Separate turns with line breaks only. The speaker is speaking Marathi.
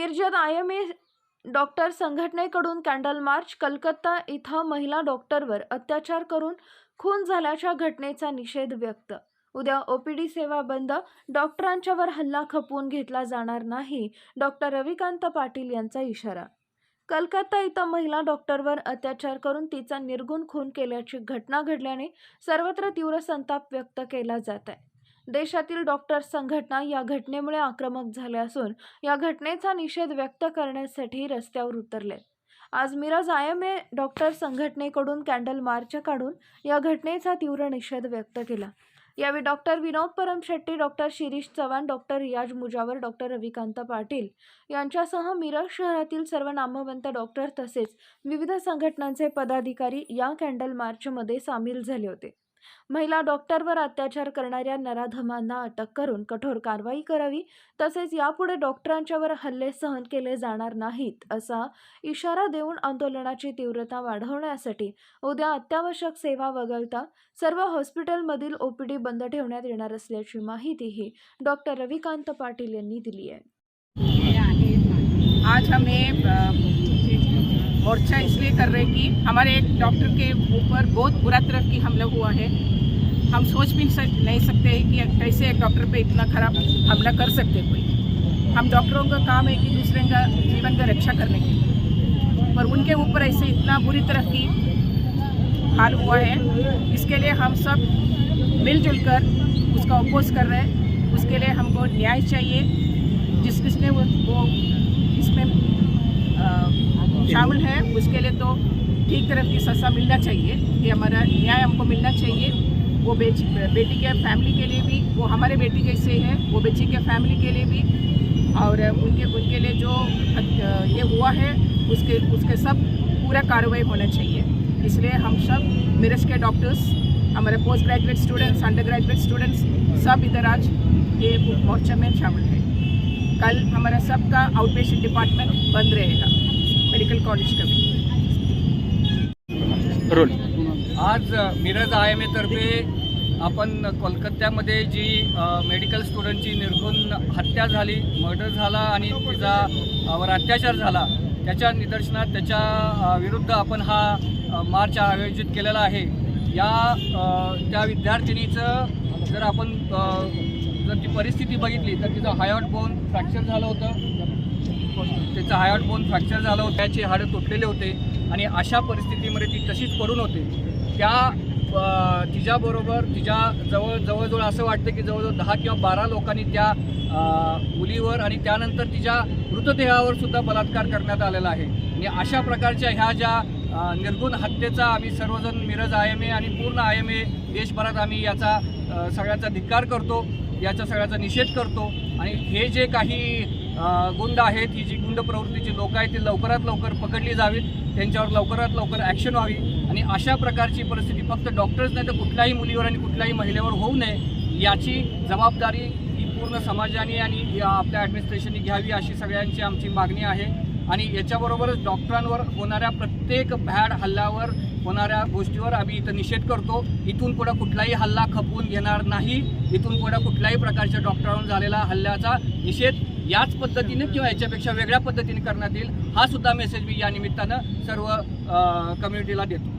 मिरजत आय एम ए डॉक्टर संघटनेकडून कॅन्डल मार्च कलकत्ता इथं महिला डॉक्टरवर अत्याचार करून खून झाल्याच्या घटनेचा निषेध व्यक्त. उद्या ओपीडी सेवा बंद डॉक्टरांच्यावर हल्ला खपवून घेतला जाणार नाही डॉक्टर रविकांत पाटील यांचा इशारा. कलकत्ता इथं महिला डॉक्टरवर अत्याचार करून तिचा निर्गुण खून केल्याची घटना घडल्याने सर्वत्र तीव्र संताप व्यक्त केला जात आहे. देशातील डॉक्टर संघटना या घटनेमुळे आक्रमक झाल्या असून या घटनेचा निषेध व्यक्त करण्यासाठी रस्त्यावर उतरले. आज Miraj I M A doctor संघटनेकडून कॅन्डल मार्च काढून या घटनेचा तीव्र निषेध व्यक्त केला. यावेळी doctor Vinod Param Shetty doctor Shirish Chavan doctor Riyaz Mujawar doctor Ravikant Patil यांच्यासह मिरज शहरातील सर्व नामवंत डॉक्टर तसेच विविध संघटनांचे पदाधिकारी या कॅन्डल मार्चमध्ये सामील झाले होते. महिला डॉक्टरवर अत्याचार करणाऱ्या नराधमांना अटक करून कठोर कारवाई करावी तसेच यापुढे डॉक्टरांच्यावर हल्ले सहन केले जाणार नाहीत असा इशारा देऊन आंदोलनाची तीव्रता वाढवण्यासाठी उद्या अत्यावश्यक सेवा वगळता सर्व हॉस्पिटलमधील ओपीडी बंद ठेवण्यात येणार असल्याची माहितीही डॉक्टर रविकांत पाटील यांनी दिली आहे.
आज हमें मोर्चा इसलिए कर रहे हैं कि हमारे एक डॉक्टर के ऊपर बहुत बुरा तरह की हमला हुआ है। हम सोच भी नहीं सकते कि कैसे एक डॉक्टर पे इतना खराब हमला कर सकते कोई। हम डॉक्टरों का काम है कि दूसरे का जीवन का रक्षा करने के लिए। पर उनके ऊपर ऐसे इतना बुरी तरह की हाल हुआ है। इसके लिए हम सब मिलजुल कर उसका अपोज कर रहे हैं। उसके लिए हमको न्याय चाहिए। जिस किसने वो, वो शामिल है, उसके लिए तो ठीक तरह की सजा मिलना चाहिए, कि हमारा न्याय हमको मिलना चाहिए। वो बेटी बेटी के फैमिली के लिए भी, वो हमारे बेटी जैसे है, वो बेटी के फैमिली के लिए भी, और उनके उनके लिए जो ये हुआ है, उसके उसके सब पूरा कार्रवाई होना चाहिए। इसलिए हम सब मिरज के डॉक्टर्स हमारे post graduate students under graduate students सब इधर आज ये मोर्चा में शामिल है। कल हमारा सबका आउट पेशेंट डिपार्टमेंट बंद रहेगा। मेडिकल कॉलेज का भी
रोल
आज मिरज आय एम एतर्फे आपण कोलकात्यामध्ये जी मेडिकल स्टुडंटची निर्घुण हत्या झाली मर्डर झाला आणि तिचा अ, वर अत्याचार झाला त्याच्या निदर्शनात त्याच्या विरुद्ध आपण हा मार्च आयोजित केलेला आहे. या त्या विद्यार्थिनीचं जर आपण जर ती परिस्थिती बघितली तर तिचं हायॉट बोन फ्रॅक्चर झालं होतं. त्याचं हायॉट बोन फ्रॅक्चर झालं होतं. त्याचे हाडं तुटलेले होते आणि अशा परिस्थितीमध्ये ती तशीच पडून होते. त्या तिच्याबरोबर तिच्या जवळ जवळजवळ असं वाटतं की जवळजवळ दहा किंवा बारा लोकांनी त्या मुलीवर आणि त्यानंतर तिच्या मृतदेहावर सुद्धा बलात्कार करण्यात आलेला आहे. आणि अशा प्रकारच्या ह्या ज्या निर्गुण हत्येचा आम्ही सर्वजण मिरज आय एम ए आणि पूर्ण आय एम ए देशभरात आम्ही याचा सगळ्याचा धिक्कार करतो. याचा सगळ्याचा निषेध करतो. आणि हे जे काही गुंड आहेत ही जी गुंड प्रवृत्तीची लोक आहेत ती लवकरात लवकर पकडली जावीत. त्यांच्यावर लवकरात लवकर ॲक्शन व्हावी. आणि अशा प्रकारची परिस्थिती फक्त डॉक्टर्स नाही तर कुठल्याही मुलीवर आणि कुठल्याही महिलेवर होऊ नये याची जबाबदारी ही पूर्ण समाजाने आणि आपल्या ॲडमिनिस्ट्रेशनने घ्यावी अशी सगळ्यांची आमची मागणी आहे. आणि याच्याबरोबरच डॉक्टरांवर होणाऱ्या प्रत्येक भॅड हल्ल्यावर होणाऱ्या गोष्टीवर आम्ही इथं निषेध करतो. इथून पुढं कुठलाही हल्ला खपवून घेणार नाही. इथून पुढं कुठल्याही प्रकारच्या डॉक्टरांवर झालेला हल्ल्याचा निषेध याच पद्धतीने किंवा याच्यापेक्षा वेगळ्या पद्धतीने करण्यात येईल हा सुद्धा मेसेज मी या निमित्तानं सर्व कम्युनिटीला देतो.